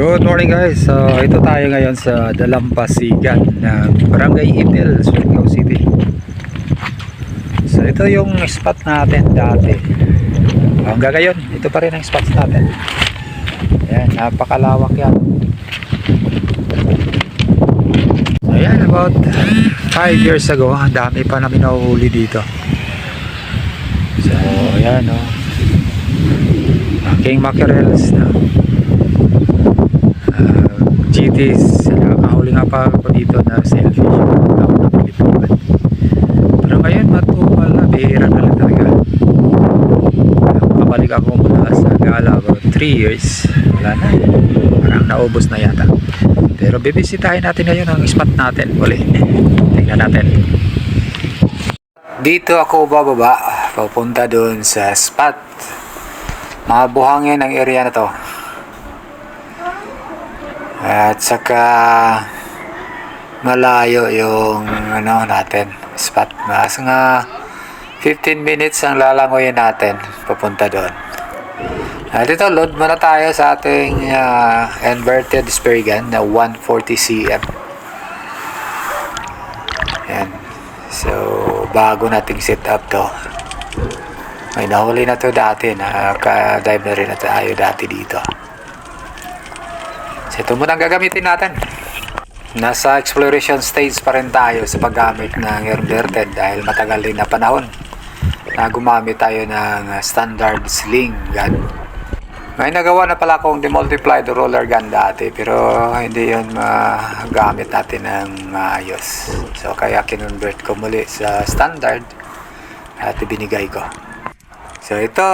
Good morning guys. So ito tayo ngayon sa Dalampasigan ng Barangay Ipil, Surigao City. So ito yung spot natin dati. Hanggang ngayon, ito pa rin ang spot natin. Ayan, napakalawak yan. So ayan, about 5 years ago, dami pa namin nahuhuli dito. So ayan o. Oh. King mackerels na. Uh, GTs, nakahuli nga pa ako dito na sailfish. Ako na Pilipinas. Pero ngayon, matumal na, bihira na lang talaga. Kapalik ako mula sa gala about 3 years. Wala na. Parang naubos na yata. Pero bibisitahin natin ngayon ang spot natin. Uli. Tingnan natin. Dito ako bababa. Papunta doon sa spot. Mabuhangin ang area na to. At saka malayo yung ano natin spot. Mas nga 15 minutes ang lalangoyin natin papunta doon. At ito, load muna tayo sa ating ah, inverted spray gun na 140 cm. Yan. So, bago nating set up to. May nahuli na to dati. Nakaka-dive na rin na tayo dati dito. So, ito muna ang gagamitin natin. Nasa exploration stage pa rin tayo sa paggamit ng inverted dahil matagal din na panahon na gumamit tayo ng standard sling gun. May nagawa na pala akong demultiplied roller gun dati pero hindi yun magamit natin ng maayos. So kaya kinonvert ko muli sa standard at ibinigay ko. So ito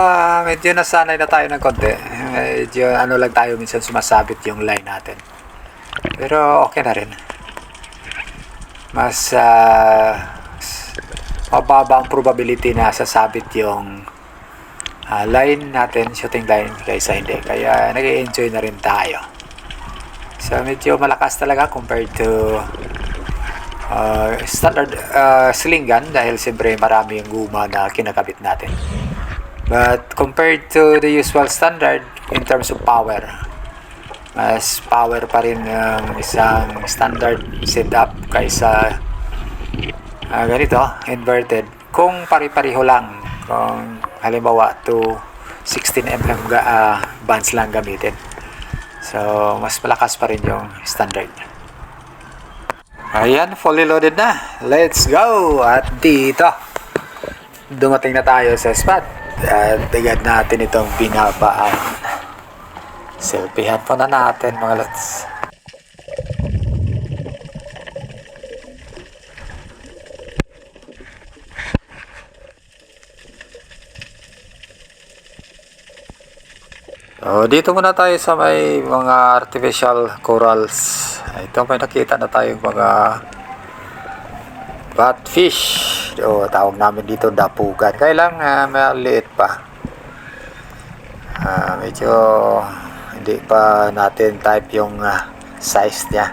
medyo nasanay na tayo ng konti. Medyo ano lang tayo minsan sumasabit yung line natin. Pero okay na rin. Mas s- mababa ang probability na sasabit yung ah, line natin, shooting line kaysa hindi. Kaya nag enjoy na rin tayo. So medyo malakas talaga compared to uh, standard uh, sling gun dahil siyempre marami yung guma na kinakabit natin. But compared to the usual standard in terms of power, mas power pa rin ng isang standard setup kaysa ah, ganito, inverted. Kung pari-pariho lang, kung halimbawa to 16mm ga, ah, bands lang gamitin. So, mas malakas pa rin yung standard. Ayan, fully loaded na. Let's go! At dito, dumating na tayo sa spot. At tigad natin itong binabaan. Selfiehan po na natin mga lods. So, dito muna tayo sa may mga artificial corals. Ito may nakita na tayong mga batfish. O, tawag namin dito dapugan. Kaya lang ah, maliit pa. Ah, medyo hindi pa natin type yung ah, size niya.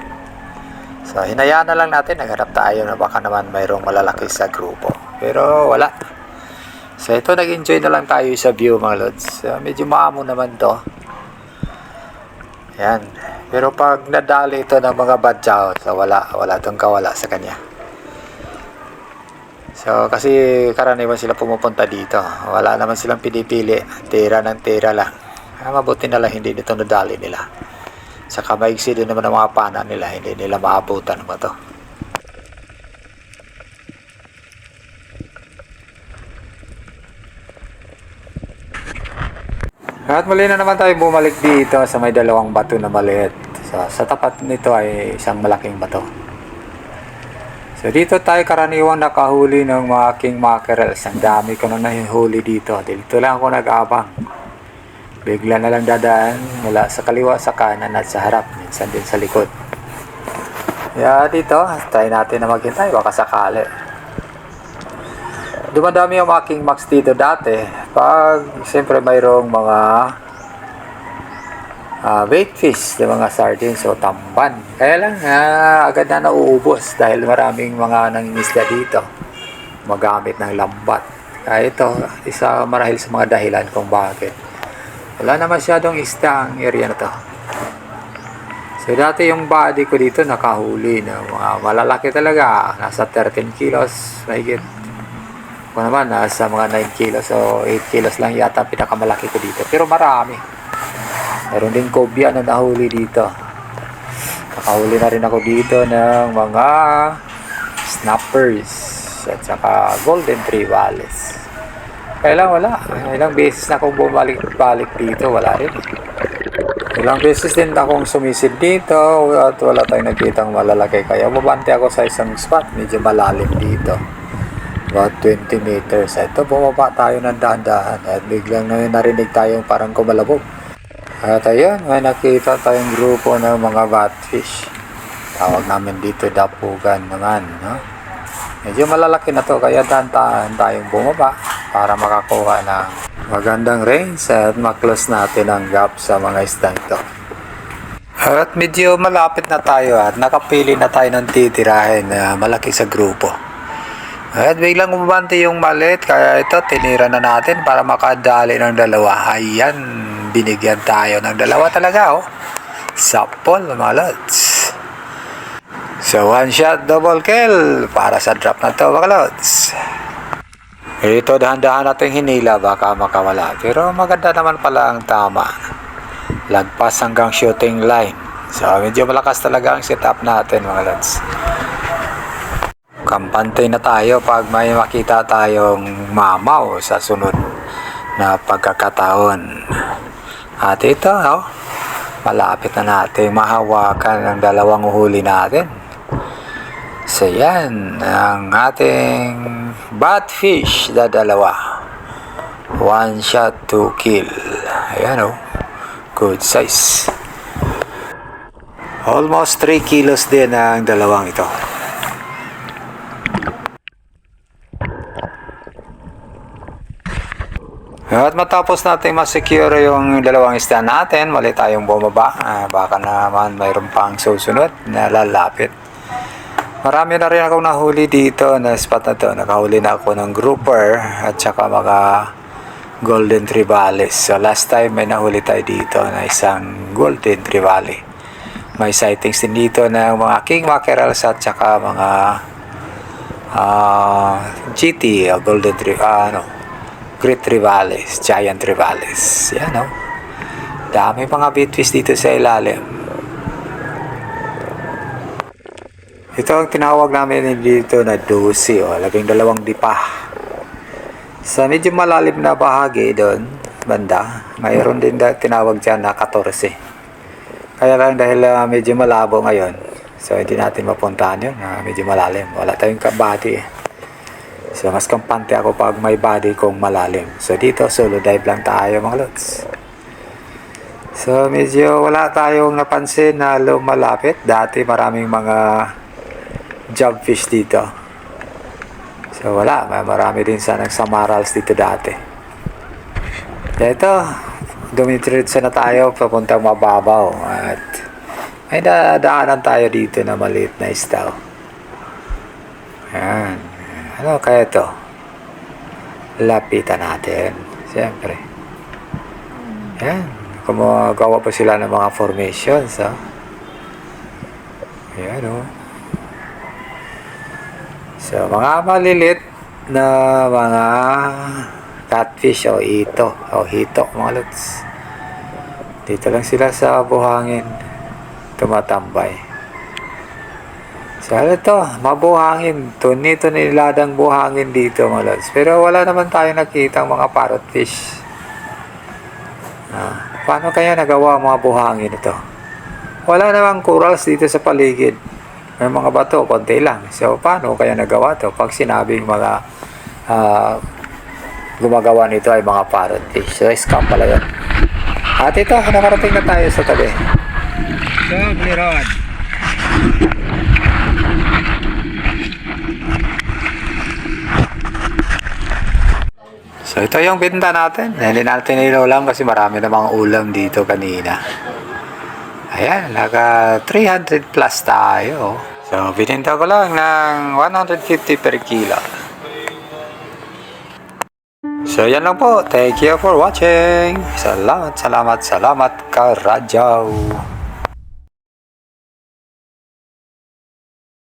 So, hinayaan na lang natin. Naghanap tayo na baka naman mayroong malalaki sa grupo. Pero wala. So, ito nag-enjoy na lang tayo sa view mga lods. So, medyo maamo naman to. Yan. Pero pag nadali ito ng mga badyaw, so wala, wala itong kawala sa kanya. So, kasi karaniwan sila pumupunta dito. Wala naman silang pinipili. Tira ng tira lang. Ah, mabuti na lang hindi nito nadali nila. Saka maigsi din naman ang mga pana nila. Hindi nila maabutan mo to. At muli na naman tayo bumalik dito sa may dalawang bato na maliit. So, sa tapat nito ay isang malaking bato. So dito tayo karaniwang nakahuli ng mga king mackerels. Ang dami ko na nahihuli dito. Dito lang ako nag-abang. Bigla na lang dadaan mula sa kaliwa sa kanan at sa harap. Minsan din sa likod. Kaya dito, try natin na maghintay. Baka sakali. Dumadami yung mga king max dito dati. Pag siyempre mayroong mga uh, bait fish, yung mga sardines o tamban. Kaya lang, ah, agad na nauubos dahil maraming mga nangingisda dito. Magamit ng lambat. Kaya ito, isa marahil sa mga dahilan kung bakit. Wala na masyadong isda ang area na to. So dati yung body ko dito nakahuli na mga malalaki talaga. Nasa 13 kilos, mahigit. Ako naman, nasa mga 9 kilos o 8 kilos lang yata pinakamalaki ko dito. Pero marami. Meron din cobia na nahuli dito. Nakahuli na rin ako dito ng mga snappers at saka golden trevales. Kaya wala. Ilang beses na akong bumalik-balik dito, wala rin. Ilang beses din akong sumisid dito at wala tayong nakitang malalaki. Kaya bumante ako sa isang spot, medyo malalim dito. About 20 meters. Ito, bumaba tayo ng dahan-dahan at biglang na narinig tayong parang kumalabog. At ayun, may nakita tayong grupo ng mga batfish. Tawag namin dito dapugan naman, no? Medyo malalaki na to, kaya dahan-dahan tayong bumaba para makakuha ng magandang range at maklose natin ang gap sa mga isdang ito. At medyo malapit na tayo at nakapili na tayo ng titirahin na malaki sa grupo. At biglang umabante yung malit kaya ito tinira na natin para makadali ng dalawa. Ayan, binigyan tayo ng dalawa talaga oh. Sapol mga lods. So one shot double kill para sa drop na to mga lods. Ito dahan-dahan natin hinila baka makawala. Pero maganda naman pala ang tama. Lagpas hanggang shooting line. So medyo malakas talaga ang setup natin mga lods. Kampante na tayo pag may makita tayong mamaw sa sunod na pagkakataon. At ito, oh, malapit na natin mahawakan ang dalawang huli natin. So yan, ang ating batfish na dalawa. One shot, two kill. Ayan oh, good size. Almost 3 kilos din ang dalawang ito. At matapos natin masecure yung dalawang isda natin, mali tayong bumaba. Ah, baka naman mayroon pang susunod na lalapit. Marami na rin akong nahuli dito na spot na to. Nakahuli na ako ng grouper at saka mga golden trevales. So last time may nahuli tayo dito na isang golden trevale. May sightings din dito ng mga king mackerels at saka mga ah, GT o golden tri ah, ano, great trevales, giant trevales. Yan oh. Dami mga bitfish dito sa ilalim. Ito ang tinawag namin dito na dosi o labing dalawang dipa. Sa medyo malalim na bahagi doon, banda, mayroon din da, tinawag dyan na 14. Kaya lang dahil ah, medyo malabo ngayon, so hindi natin mapuntahan yun, ah, medyo malalim. Wala tayong body eh. So mas kampante ako pag may body kong malalim. So dito solo dive lang tayo mga lods. So medyo wala tayong napansin na lumalapit. Dati maraming mga jobfish dito. So wala, may marami din sa nagsamarals dito dati. Ito, dumitritsa na tayo papuntang mababaw at may dadaanan tayo dito na maliit na isda. Ayan. Ano kaya ito? Lapitan natin. Siyempre. Ayan. Kumagawa pa sila ng mga formations. Ha? Ayan o. Oh. So, mga malilit na mga catfish o ito o hito mga lods. Dito lang sila sa buhangin tumatambay. So ano to, mabuhangin. Tunito niladang buhangin dito mga lods. Pero wala naman tayo nakita mga parrotfish. Ah, paano kaya nagawa ang mga buhangin ito? Wala namang corals dito sa paligid. May mga bato, konti lang. So, paano kaya nagawa to? Pag sinabing mga ah, gumagawa nito ay mga parrotfish. So, scam pala yun. At ito, nakarating na tayo sa tabi. So, Rod. So, ito yung binta natin. Hindi natin nilulam kasi marami namang ulam dito kanina. Ayan, naka 300 plus tayo. So, bininta ko lang ng 150 per kilo. So, yan lang po. Thank you for watching. Salamat, salamat, salamat ka, Radyaw.